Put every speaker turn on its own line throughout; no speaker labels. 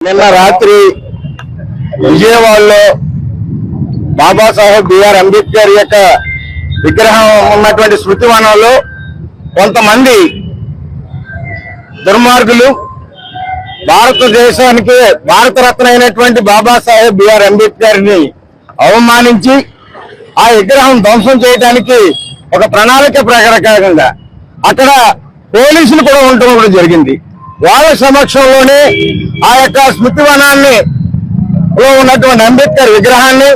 నిన్న రాత్రి విజయవాడలో బాబాసాహెబ్ బిఆర్ అంబేద్కర్ యొక్క విగ్రహం ఉన్నటువంటి స్మృతివనంలో కొంతమంది దుర్మార్గులు భారతదేశానికి భారతరత్న అయినటువంటి బాబాసాహెబ్ బిఆర్ అంబేద్కర్ని అవమానించి ఆ విగ్రహం ధ్వంసం చేయడానికి ఒక ప్రణాళిక ప్రకారంగా అక్కడ పోలీసులు కూడా ఉండటం కూడా జరిగింది. వాళ్ళ సమక్షంలోనే ఆ యొక్క స్మృతివనాన్ని లో ఉన్నటువంటి అంబేద్కర్ విగ్రహాన్ని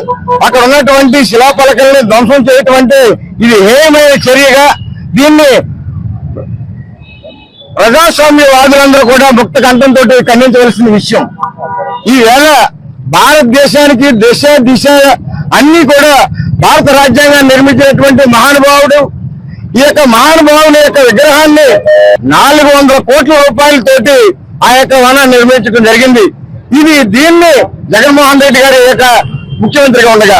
అక్కడ ఉన్నటువంటి శిలాపలకల్ని ధ్వంసం చేయటువంటి ఇది హేయమైన చర్యగా దీన్ని ప్రజాస్వామ్యవాదులందరూ కూడా ముక్త కంఠంతో ఖండించవలసిన విషయం. ఈ వేళ భారతదేశానికి దిశ దిశ అన్ని కూడా భారత రాజ్యాంగాన్ని నిర్మించినటువంటి మహానుభావుడు ఈ యొక్క మహానుభావుని యొక్క విగ్రహాన్ని నాలుగు వందల కోట్ల రూపాయలతోటి ఆ యొక్క వనాన్ని నిర్మించడం జరిగింది. ఇది దీన్ని జగన్మోహన్ రెడ్డి గారి యొక్క ముఖ్యమంత్రిగా ఉండగా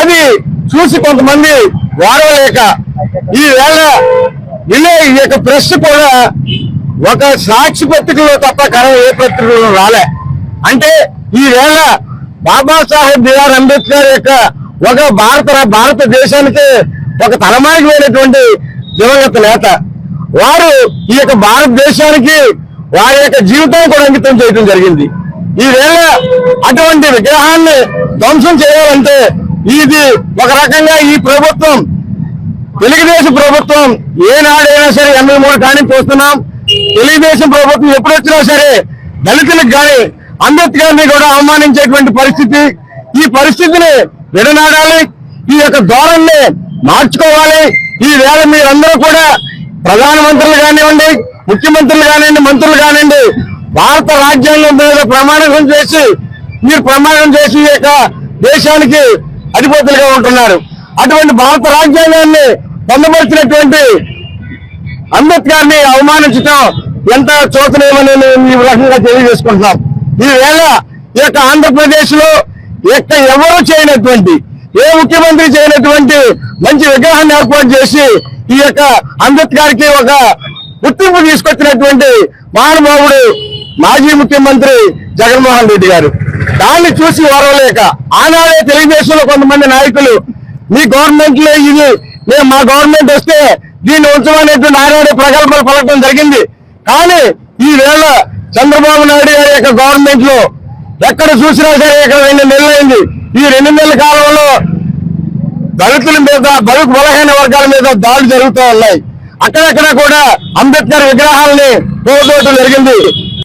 అది చూసి కొంతమంది వాడలేక ఈ వేళ విలే ఈ యొక్క ప్రెస్ కూడా ఒక సాక్షి పత్రికలో తప్ప కరం ఏ పత్రికలో రాలే. అంటే ఈ వేళ బాబాసాహెబ్ బిఆర్ అంబేద్కర్ యొక్క ఒక భారత భారతదేశానికి ఒక తలమానికమైనటువంటి దివంగత నేత. వారు ఈ యొక్క భారతదేశానికి వారి యొక్క జీవితాన్ని కూడా అంకితం చేయడం జరిగింది. ఈ వేళ అటువంటి విగ్రహాన్ని ధ్వంసం చేయాలంటే ఇది ఒక రకంగా ఈ ప్రభుత్వం తెలుగుదేశం ప్రభుత్వం ఏనాడైనా సరే ఎనభై మూడు కానీ పోస్తున్నాం. తెలుగుదేశం ప్రభుత్వం ఎప్పుడు వచ్చినా సరే దళితులకు కానీ అంబేద్కర్ని కూడా అవమానించేటువంటి పరిస్థితి. ఈ పరిస్థితిని విడనాడాలి. ఈ యొక్క ధోరణి మార్చుకోవాలి. ఈ వేళ మీరందరూ కూడా ప్రధానమంత్రులు కానివ్వండి ముఖ్యమంత్రులు కానివ్వండి మంత్రులు కానివ్వండి భారత రాజ్యాంగం మీద ప్రమాణం చేసి మీరు ప్రమాణం చేసి యొక్క దేశానికి అధిపతులుగా ఉంటున్నారు. అటువంటి భారత రాజ్యాంగాన్ని పొందపరిచినటువంటి అంబేద్కర్ని అవమానించడం ఎంత చోతనేమని మేము ఈ రకంగా తెలియజేసుకుంటున్నాం. ఈ వేళ ఈ యొక్క ఆంధ్రప్రదేశ్లో యొక్క ఎవరూ చేయనటువంటి ఏ ముఖ్యమంత్రి చేయనటువంటి మంచి విగ్రహాన్ని ఏర్పాటు చేసి ఈ యొక్క అంబేద్కర్కి ఒక గుర్తింపు తీసుకొచ్చినటువంటి మహానుభావుడు మాజీ ముఖ్యమంత్రి జగన్మోహన్ రెడ్డి గారు. దాన్ని చూసి ఓరవలేక ఆనాడే తెలుగుదేశంలో కొంతమంది నాయకులు మీ గవర్నమెంట్లో ఇది మేము మా గవర్నమెంట్ వస్తే దీన్ని ఉంచమనేటువంటి ఆనాడే ప్రగల్భాలు పలకడం జరిగింది. కానీ ఈ వేళ చంద్రబాబు నాయుడు గారి యొక్క గవర్నమెంట్లో ఎక్కడ చూసినా సరే ఇక్కడ రెండు నెలలు అయింది. ఈ రెండు నెలల కాలంలో దళితుల మీద బలుకు బలహీన వర్గాల మీద దాడులు జరుగుతూ ఉన్నాయి. అక్కడక్కడ కూడా అంబేద్కర్ విగ్రహాలని పోగొట్టడం జరిగింది.